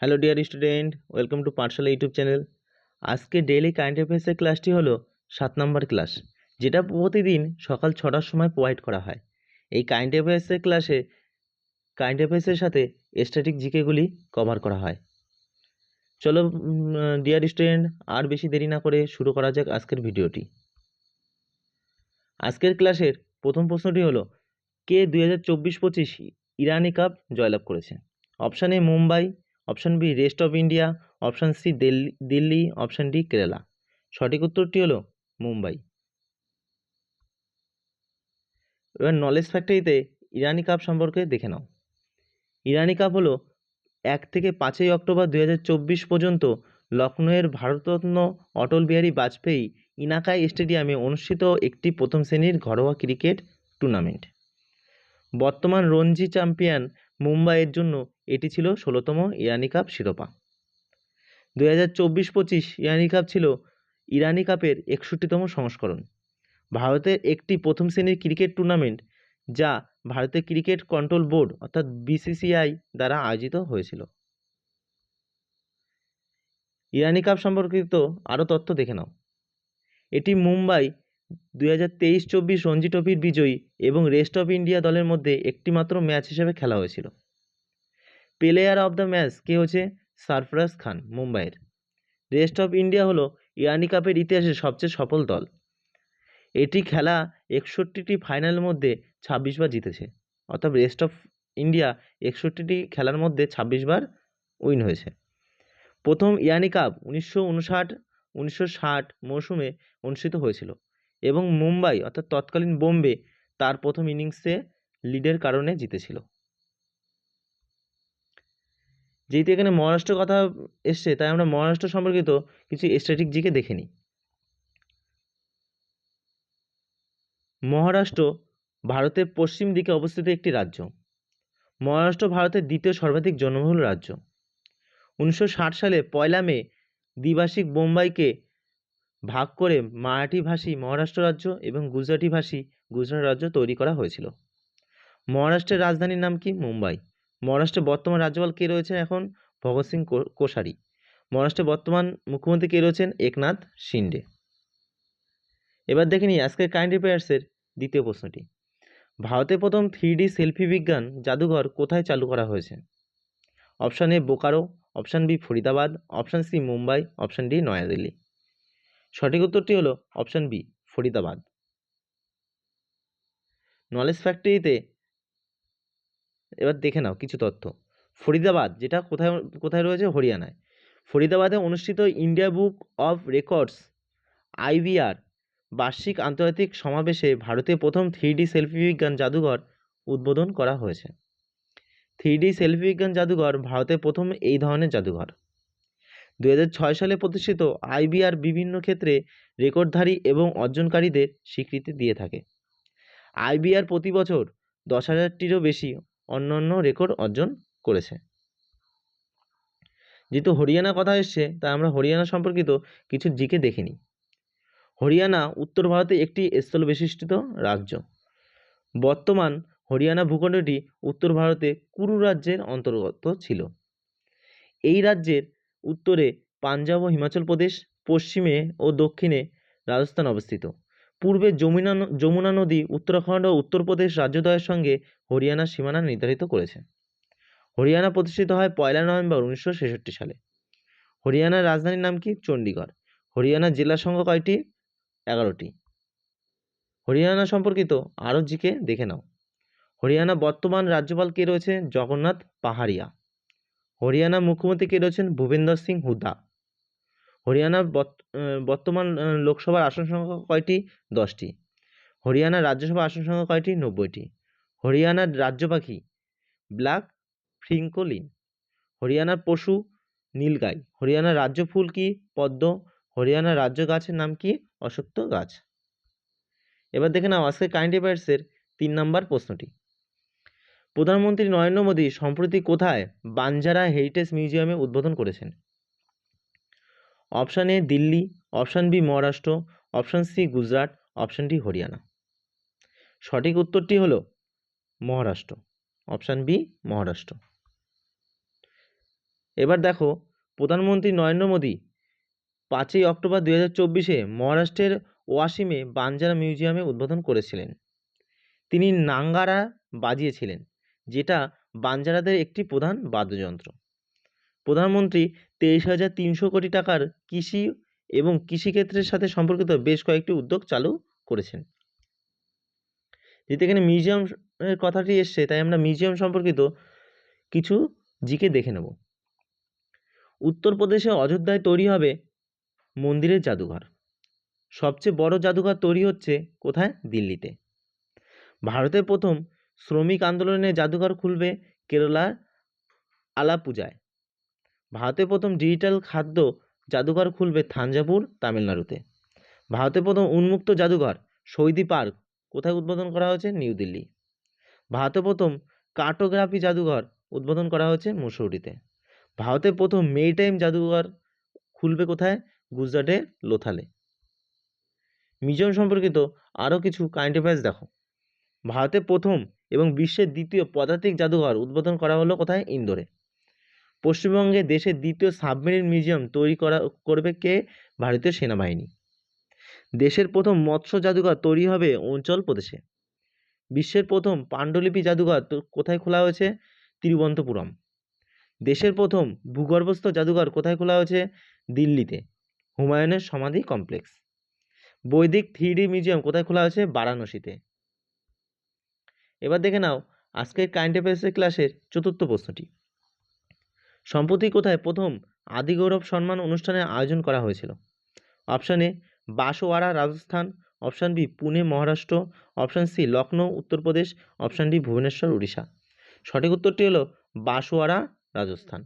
Hello dear student, welcome to Pathshala YouTube channel. আজকে daily current অ্যাফেয়ার্সের ক্লাসটি হলো সাত নম্বর ক্লাস, যেটা প্রতিদিন সকাল ছটার সময় প্রোভাইড করা হয়। এই কারেন্ট অ্যাফেয়ার্সের ক্লাসে কারেন্ট অ্যাফেয়ার্সের সাথে স্ট্যাটিক জিকেগুলি কভার করা হয়। চলো ডিয়ার স্টুডেন্ট, আর বেশি দেরি না করে শুরু করা যাক আজকের ভিডিওটি। আজকের ক্লাসের প্রথম প্রশ্নটি হলো, কে দুই হাজার চব্বিশ পঁচিশ ইরানি কাপ জয়লাভ করেছে? Option Mumbai option B rest of India option C Delhi Delhi, option D, Kerala. সঠিক উত্তরটি হলো মুম্বাই। এবার নলেজ ফ্যাক্টরিতে ইরানি কাপ সম্পর্কে দেখে নাও। ইরানি কাপ হলো এক থেকে পাঁচই অক্টোবর দু হাজার চব্বিশ পর্যন্ত লখনৌয়ের ভারতরত্ন অটল বিহারী বাজপেয়ী ইনাকাই স্টেডিয়ামে অনুষ্ঠিত একটি প্রথম শ্রেণির ঘরোয়া ক্রিকেট টুর্নামেন্ট বর্তমান রঞ্জি চ্যাম্পিয়ন মুম্বাইয়ের জন্য এটি ছিল ষোলোতম ইরানি কাপ শিরোপা। দু হাজার চব্বিশ পঁচিশ ইরানি কাপ ছিল ইরানি কাপের একষট্টিতম সংস্করণ। ভারতের একটি প্রথম শ্রেণির ক্রিকেট টুর্নামেন্ট যা ভারতের ক্রিকেট কন্ট্রোল বোর্ড অর্থাৎ বিসিসিআই দ্বারা আয়োজিত হয়েছিল। ইরানি কাপ সম্পর্কিত আরও তথ্য দেখে নাও। এটি মুম্বাই দুই হাজার তেইশ চব্বিশ রঞ্জি ট্রফির বিজয়ী এবং রেস্ট অফ ইন্ডিয়া দলের মধ্যে একটিমাত্র ম্যাচ হিসেবে খেলা হয়েছিল। প্লেয়ার অফ দ্য ম্যাচ কে হচ্ছে? সারফরাজ খান, মুম্বাইয়ের। রেস্ট অফ ইন্ডিয়া হলো ইয়ানি কাপের ইতিহাসে সবচেয়ে সফল দল। এটি খেলা একষট্টিটি ফাইনালের মধ্যে ছাব্বিশ বার জিতেছে। অর্থাৎ রেস্ট অফ ইন্ডিয়া একষট্টিটি খেলার মধ্যে ছাব্বিশ বার উইন হয়েছে। প্রথম ইয়ানি কাপ উনিশশো উনষাট, উনিশশো ষাট মৌসুমে অনুষ্ঠিত হয়েছিল এবং মুম্বাই, অর্থাৎ তৎকালীন বোম্বে, তার প্রথম ইনিংসে লিডের কারণে জিতেছিল। যেহেতু এখানে মহারাষ্ট্রের কথা এসছে, তাই আমরা মহারাষ্ট্র সম্পর্কিত কিছু স্ট্র্যাটেজিকে দেখে নিই। মহারাষ্ট্র ভারতের পশ্চিম দিকে অবস্থিত একটি রাজ্য। মহারাষ্ট্র ভারতের দ্বিতীয় সর্বাধিক জনবহুল রাজ্য। উনিশশো ষাট সালে পয়লা মে দ্বিভাষিক বোম্বাইকে ভাগ করে মারাঠিভাষী মহারাষ্ট্র রাজ্য এবং গুজরাটিভাষী গুজরাট রাজ্য তৈরি করা হয়েছিল। মহারাষ্ট্রের রাজধানীর নাম কি? মুম্বাই। মহারাষ্ট্রের বর্তমান রাজ্যপাল কে রয়েছেন এখন? ভগৎ সিং কোশারি মহারাষ্ট্রের বর্তমান মুখ্যমন্ত্রী কে রয়েছেন? একনাথ শিন্ডে। এবার দেখে নিই আজকের কারেন্ট অ্যাফেয়ার্সের দ্বিতীয় প্রশ্নটি। ভারতের প্রথম থ্রি সেলফি বিজ্ঞান জাদুঘর কোথায় চালু করা হয়েছে? Option A Bokaro option B Faridabad option C Mumbai option D New Delhi. সঠিক উত্তরটি হলো অপশান বি ফরিদাবাদ। নলেজ ফ্যাক্টরিতে এবার দেখে নাও কিছু তথ্য। ফরিদাবাদ, যেটা কোথায় কোথায় রয়েছে? হরিয়ানায়। ফরিদাবাদে অনুষ্ঠিত India book of records IBR বার্ষিক আন্তর্জাতিক সমাবেশে ভারতে প্রথম থ্রি ডি সেলফি বিজ্ঞান জাদুঘর উদ্বোধন করা হয়েছে। থ্রি ডি সেলফি বিজ্ঞান জাদুঘর ভারতের প্রথম এই ধরনের জাদুঘর। দু সালে প্রতিষ্ঠিত আইবিআর বিভিন্ন ক্ষেত্রে রেকর্ডধারী এবং অর্জনকারীদের স্বীকৃতি দিয়ে থাকে। আইবিআর প্রতি বছর দশ হাজারটিরও বেশি অন্যান্য রেকর্ড অর্জন করেছে। যেহেতু হরিয়ানা কথা এসছে, তাই আমরা হরিয়ানা সম্পর্কিত কিছু জিকে দেখে নিই হরিয়ানা উত্তর ভারতে একটি স্থল বিশিষ্ট রাজ্য। বর্তমান হরিয়ানা ভূখণ্ডটি উত্তর ভারতে কুরু রাজ্যের অন্তর্গত ছিল। এই রাজ্যের উত্তরে পাঞ্জাব ও হিমাচল প্রদেশ, পশ্চিমে ও দক্ষিণে রাজস্থান অবস্থিত। পূর্বে যমুনা যমুনা নদী, উত্তরাখণ্ড ও উত্তরপ্রদেশ রাজ্যদ্বয়ের সঙ্গে হরিয়ানার সীমানা নির্ধারিত করেছে। হরিয়ানা প্রতিষ্ঠিত হয় পয়লা নভেম্বর উনিশশো ছেষট্টি সালে। হরিয়ানার রাজধানীর নাম কি? চণ্ডীগড়। হরিয়ানা জেলা সংখ্যা কয়টি? এগারোটি। হরিয়ানা সম্পর্কিত আরও জিকে দেখে নাও। হরিয়ানা বর্তমান রাজ্যপাল কে রয়েছে? জগন্নাথ পাহাড়িয়া। হরিয়ানা মুখ্যমন্ত্রী কে রয়েছেন? ভূপেন্দর সিং হুদা হরিয়ানার বর্তমান লোকসভার আসন সংখ্যা কয়টি? দশটি। হরিয়ানার রাজ্যসভা আসন সংখ্যা কয়টি? নব্বইটি। হরিয়ানার রাজ্য পাখি ব্ল্যাক ফ্রিঙ্কলিন। হরিয়ানার পশু নীলগাই। হরিয়ানার রাজ্য ফুল কি? পদ্ম। হরিয়ানার রাজ্য গাছের নাম কি? অশ্বত্থ গাছ। এবার দেখে নাও আজকে কারেন্ট অ্যাফেয়ার্সের তিন নম্বর প্রশ্নটি। প্রধানমন্ত্রী নরেন্দ্র মোদী সম্প্রতি কোথায় বাঞ্জারা হেরিটেজ মিউজিয়ামে উদ্বোধন করেছেন? Option A Delhi, option B Maharashtra, option C Gujarat, option D Haryana. সঠিক উত্তরটি হলো মহারাষ্ট্র, অপশান বি মহারাষ্ট্র। এবার দেখো, প্রধানমন্ত্রী নরেন্দ্র মোদী পাঁচই অক্টোবর দুই হাজার চব্বিশে মহারাষ্ট্রের ওয়াসিমে বাঞ্জারা মিউজিয়ামে উদ্বোধন করেছিলেন। তিনি নাঙ্গারা বাজিয়েছিলেন, যেটা বাঞ্জারাদের একটি প্রধান বাদ্যযন্ত্র। প্রধানমন্ত্রী তেইশ হাজার তিনশো কোটি টাকার কৃষি এবং কৃষিক্ষেত্রের সাথে সম্পর্কিত বেশ কয়েকটি উদ্যোগ চালু করেছেন। যেহেতু এখানে মিউজিয়াম কথাটি এসছে, তাই আমরা মিউজিয়াম সম্পর্কিত কিছু জিকে দেখে নেব। উত্তরপ্রদেশে অযোধ্যায় তৈরি হবে মন্দিরের জাদুঘর। সবচেয়ে বড় জাদুঘর তৈরি হচ্ছে কোথায়? দিল্লিতে। ভারতের প্রথম শ্রমিক আন্দোলনের জাদুঘর খুলবে কেরালার আলাপুজায়। ভারতের প্রথম ডিজিটাল খাদ্য জাদুঘর খুলবে থাঞ্জাভুর তামিলনাড়ুতে। ভারতে প্রথম উন্মুক্ত জাদুঘর সৌদি পার্ক কোথায় উদ্বোধন করা হয়েছে? নিউ দিল্লি। ভারতে প্রথম কার্টোগ্রাফি জাদুঘর উদ্বোধন করা হয়েছে মুসৌরিতে। ভারতের প্রথম মে টাইম জাদুঘর খুলবে কোথায়? গুজরাটের লোথালে। মিউজিয়াম সম্পর্কিত আরও কিছু কারেন্ট অ্যাফেয়ার্স দেখো। ভারতের প্রথম এবং বিশ্বের দ্বিতীয় পদাতিক জাদুঘর উদ্বোধন করা হলো কোথায়? ইন্দোরে। পশ্চিমবঙ্গে দেশের দ্বিতীয় সাবমেরিন মিউজিয়াম তৈরি করা, করবে কে? ভারতীয় সেনাবাহিনী। দেশের প্রথম মৎস্য জাদুঘর তৈরি হবে অঞ্চল প্রদেশে। বিশ্বের প্রথম পাণ্ডুলিপি জাদুঘর কোথায় খোলা হয়েছে? তিরুবন্তপুরম দেশের প্রথম ভূগর্ভস্থ জাদুঘর কোথায় খোলা হয়েছে? দিল্লিতে। হুমায়ুনের সমাধি কমপ্লেক্স। বৈদিক থ্রি মিউজিয়াম কোথায় খোলা হয়েছে? বারাণসীতে। এবার দেখে নাও, আজকের কারেন্ট অ্যাফেয়ার্সের ক্লাসের চতুর্থ প্রশ্নটি। সম্প্রতি কোথায় প্রথম আদিগৌরব সম্মান অনুষ্ঠানের আয়োজন করা হয়েছিল? Option A Banswara Rajasthan, option B, Pune, Maharashtra, option C Lucknow Uttar Pradesh, option D, Bhubaneswar, Orissa. সঠিক উত্তরটি হলো বাসওয়াড়া রাজস্থান।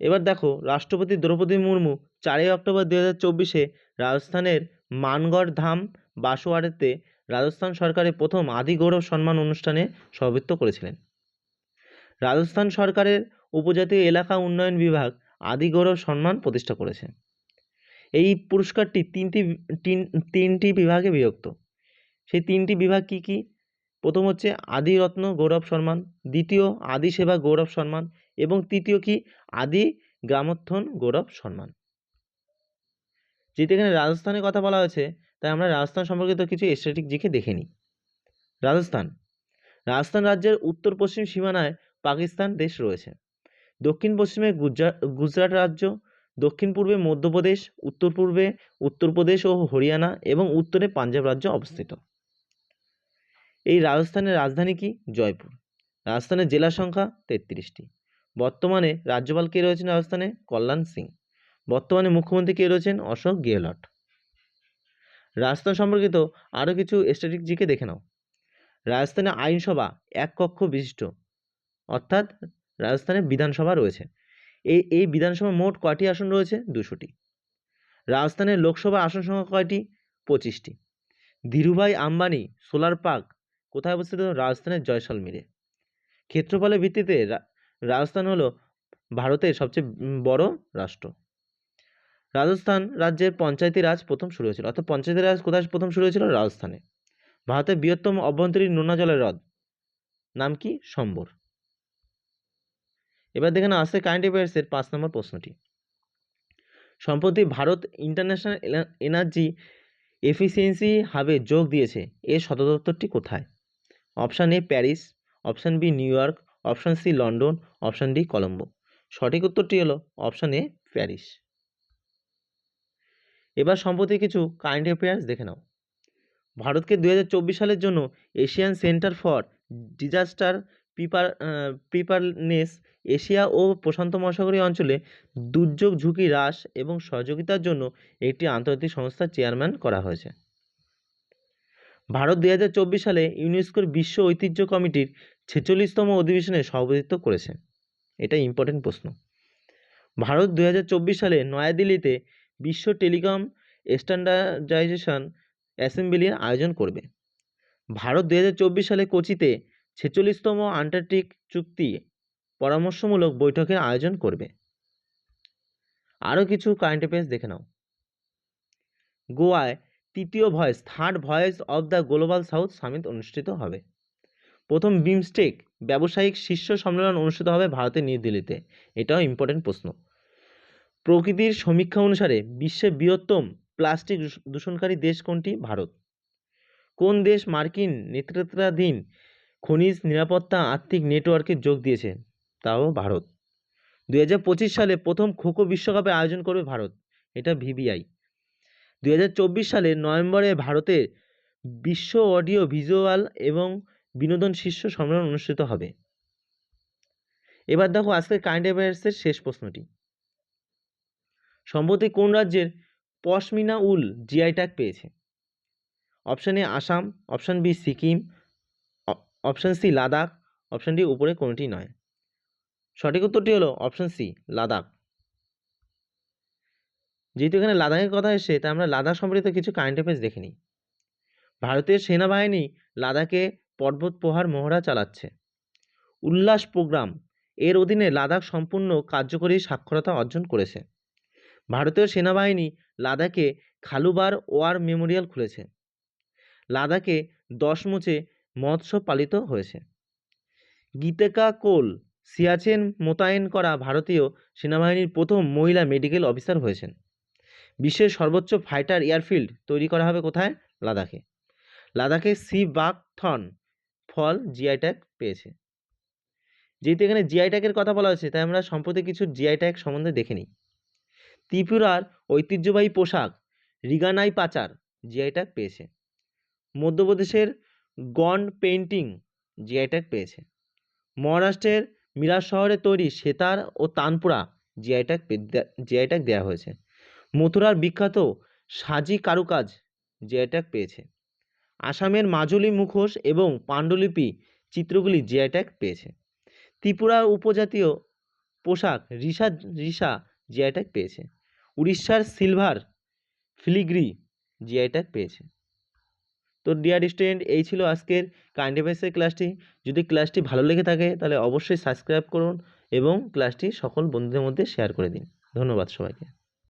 এবার দেখো, রাষ্ট্রপতি দ্রৌপদী মুর্মু চারই অক্টোবর দু হাজার চব্বিশে রাজস্থানের মানগড় ধাম বাসওয়াড়াতে রাজস্থান সরকারের প্রথম আদি গৌরব সম্মান অনুষ্ঠানে সভাপতিত্ব করেছিলেন। রাজস্থান সরকারের উপজাতীয় এলাকা উন্নয়ন বিভাগ আদি গৌরব সম্মান প্রতিষ্ঠা করেছে। এই পুরস্কারটি তিনটি তিন, তিনটি বিভাগে বিভক্ত। সেই তিনটি বিভাগ কি কি? প্রথম হচ্ছে আদি রত্ন গৌরব সম্মান দ্বিতীয় আদি সেবা গৌরব সম্মান এবং তৃতীয় কি? আদি গ্রামোত্থন গৌরব সম্মান যেটি এখানে রাজস্থানের কথা বলা হয়েছে তাই আমরা রাজস্থান সম্পর্কিত কিছু স্ট্র্যাটেজিকে দেখে নিই। রাজস্থান। রাজস্থান রাজ্যের উত্তর পশ্চিম সীমানায় পাকিস্তান দেশ রয়েছে। দক্ষিণ পশ্চিমে গুজরাট রাজ্য দক্ষিণ পূর্বে মধ্যপ্রদেশ উত্তর পূর্বে উত্তরপ্রদেশ ও হরিয়ানা এবং উত্তরে পাঞ্জাব রাজ্য অবস্থিত। এই রাজস্থানের রাজধানী কি? জয়পুর। রাজস্থানের জেলা সংখ্যা তেত্রিশটি। বর্তমানে রাজ্যপাল কে রয়েছেন রাজস্থানে কল্যাণ সিং। বর্তমানে মুখ্যমন্ত্রী কে রয়েছেন অশোক গেহলট। রাজস্থান সম্পর্কিত আরও কিছু স্ট্র্যাটেজিকে দেখে নাও। রাজস্থানে আইনসভা এক কক্ষ বিশিষ্ট। অর্থাৎ রাজস্থানে বিধানসভা রয়েছে। এই এই বিধানসভা মোট কয়টি আসন রয়েছে? দুশোটি। রাজস্থানের লোকসভা আসন সংখ্যা কয়টি? পঁচিশটি। ধীরুভাই আম্বানি সোলার পার্ক কোথায় অবস্থিত? রাজস্থানের জয়সলমীরে ক্ষেত্রফলের ভিত্তিতে রাজস্থান হলো ভারতের সবচেয়ে বড় রাষ্ট্র। রাজস্থান রাজ্যের পঞ্চায়েতি রাজ প্রথম শুরু হয়েছিল। অর্থাৎ পঞ্চায়েতি রাজ কোথায় প্রথম শুরু হয়েছিল? রাজস্থানে। ভারতের বৃহত্তম অভ্যন্তরীণ নোনা জলের হ্রদ। নাম কি? সম্বর। এবার দেখে না আসছে কারেন্ট অ্যাফেয়ার্সের পাঁচ নম্বর প্রশ্নটি। সম্প্রতি ভারত ইন্টারন্যাশনাল এনার্জি এফিসিয়েন্সি হাবে যোগ দিয়েছে। এর সদর দপ্তরটি কোথায়? Option A Paris option B New York option C London option D Colombo সঠিক উত্তরটি হলো অপশান এ প্যারিস এবার সম্প্রতি কিছু কারেন্ট অ্যাফেয়ার্স দেখে নাও। ভারতকে দু হাজার চব্বিশ সালের জন্য Asian centre for disaster prepare preparedness Asia ও প্রশান্ত মহাসাগরীয় অঞ্চলে দুর্যোগ, ঝুঁকি, হ্রাস এবং সহযোগিতার জন্য একটি আন্তর্জাতিক সংস্থার চেয়ারম্যান করা হয়েছে। ভারত দু হাজার চব্বিশ সালে ইউনেস্কোর বিশ্ব ঐতিহ্য কমিটির ছেচল্লিশতম অধিবেশনে সভাপতিত্ব করেছে। এটা ইম্পর্টেন্ট প্রশ্ন। ভারত দু হাজার চব্বিশ সালে নয়াদিল্লিতে বিশ্ব টেলিকম স্ট্যান্ডার্ডাইজেশন অ্যাসেম্বলির আয়োজন করবে। ভারত দু হাজার চব্বিশ সালে কোচিতে ছেচল্লিশতম আন্টার্কটিক চুক্তি পরামর্শমূলক বৈঠকের আয়োজন করবে। আরও কিছু কারেন্ট অ্যাফেয়ার্স দেখে নাও। গোয়ায় তৃতীয় voice third voice of the global south summit অনুষ্ঠিত হবে। প্রথম বিমস্টেক ব্যবসায়িক শীর্ষ সম্মেলন অনুষ্ঠিত হবে ভারতের নিউ দিল্লিতে। এটাও ইম্পর্টেন্ট প্রশ্ন। প্রকৃতির সমীক্ষা অনুসারে বিশ্বের বৃহত্তম প্লাস্টিক দূষ- দূষণকারী দেশ কোনটি? ভারত। কোন দেশ মার্কিন নেতৃত্বাধীন খনিজ নিরাপত্তা আর্থিক নেটওয়ার্কে যোগ দিয়েছে? তাও ভারত। দুই হাজার পঁচিশ সালে প্রথম খোখো বিশ্বকাপের আয়োজন করবে ভারত। এটা ভিবিআই। দুই হাজার চব্বিশ সালের নভেম্বরে ভারতের বিশ্ব অডিও, ভিজুয়াল এবং বিনোদন শীর্ষ সম্মেলন অনুষ্ঠিত হবে। এবার দেখো আজকের কারেন্ট অ্যাফেয়ার্সের শেষ প্রশ্নটি। সম্প্রতি কোন রাজ্যের পশমিনা উল জিআই ট্যাগ পেয়েছে? Option A Assam option B Sikkim option C Ladakh option D উপরে কোনটি নয়? সঠিক উত্তরটি হলো অপশান সি লাদাখ যেহেতু এখানে লাদাখের কথা এসে তাই আমরা লাদাখ সম্পর্কিত কিছু কারেন্ট অ্যাফেয়ার্স দেখে নিই। সেনাবাহিনী লাদাখে পর্বত প্রহার মহড়া চালাচ্ছে। উল্লাস প্রোগ্রাম এর অধীনে লাদাখ সম্পূর্ণ কার্যকরী সাক্ষরতা অর্জন করেছে। ভারতীয় সেনাবাহিনী লাদাখে খালুবার ওয়ার মেমোরিয়াল খুলেছে। লাদাখে দশ দশমুচে মৎস্য পালিত হয়েছে। গীতিকা কোল, সিয়াচেন মোতায়েন করা ভারতীয় সেনাবাহিনীর প্রথম মহিলা মেডিকেল অফিসার হয়েছেন। বিশ্বের সর্বোচ্চ ফাইটার এয়ারফিল্ড তৈরি করা হবে কোথায়? লাদাখে। লাদাখে সি বাকথন ফল জিআই ট্যাগ পেয়েছে। যেহেতু এখানে জিআই ট্যাগের কথা বলা হয়েছে, তাই আমরা সম্প্রতি কিছু জিআই ট্যাগ সম্বন্ধে দেখে নিই। ত্রিপুরার ঐতিহ্যবাহী পোশাক রিগানাই পাচার জিআই ট্যাগ পেয়েছে। মধ্যপ্রদেশের গন পেইন্টিং জিআই ট্যাগ পেয়েছে। মহারাষ্ট্রের মিরাট শহরে তৈরি সেতার ও tanpura GI tag GI tag দেওয়া হয়েছে। মথুরার বিখ্যাত সাজি কারুকাজ জিআই ট্যাগ পেয়েছে। আসামের মাজুলি মুখোশ এবং পাণ্ডুলিপি চিত্রগুলি জিআই ট্যাগ পেয়েছে। ত্রিপুরার উপজাতীয় পোশাক রিসা রিসা জিআই ট্যাগ পেয়েছে। উড়িষ্যার সিলভার ফিলিগ্রি জিআই ট্যাগ পেয়েছে। তো ডিয়ার স্টুডেন্ট এই ছিল আজকের কারেন্ট অ্যাফেয়ার্সের ক্লাসটি। যদি ক্লাসটি ভালো লেগে থাকে, তাহলে অবশ্যই সাবস্ক্রাইব করুন এবং ক্লাসটি সকল বন্ধুদের মধ্যে শেয়ার করে দিন। ধন্যবাদ সবাইকে।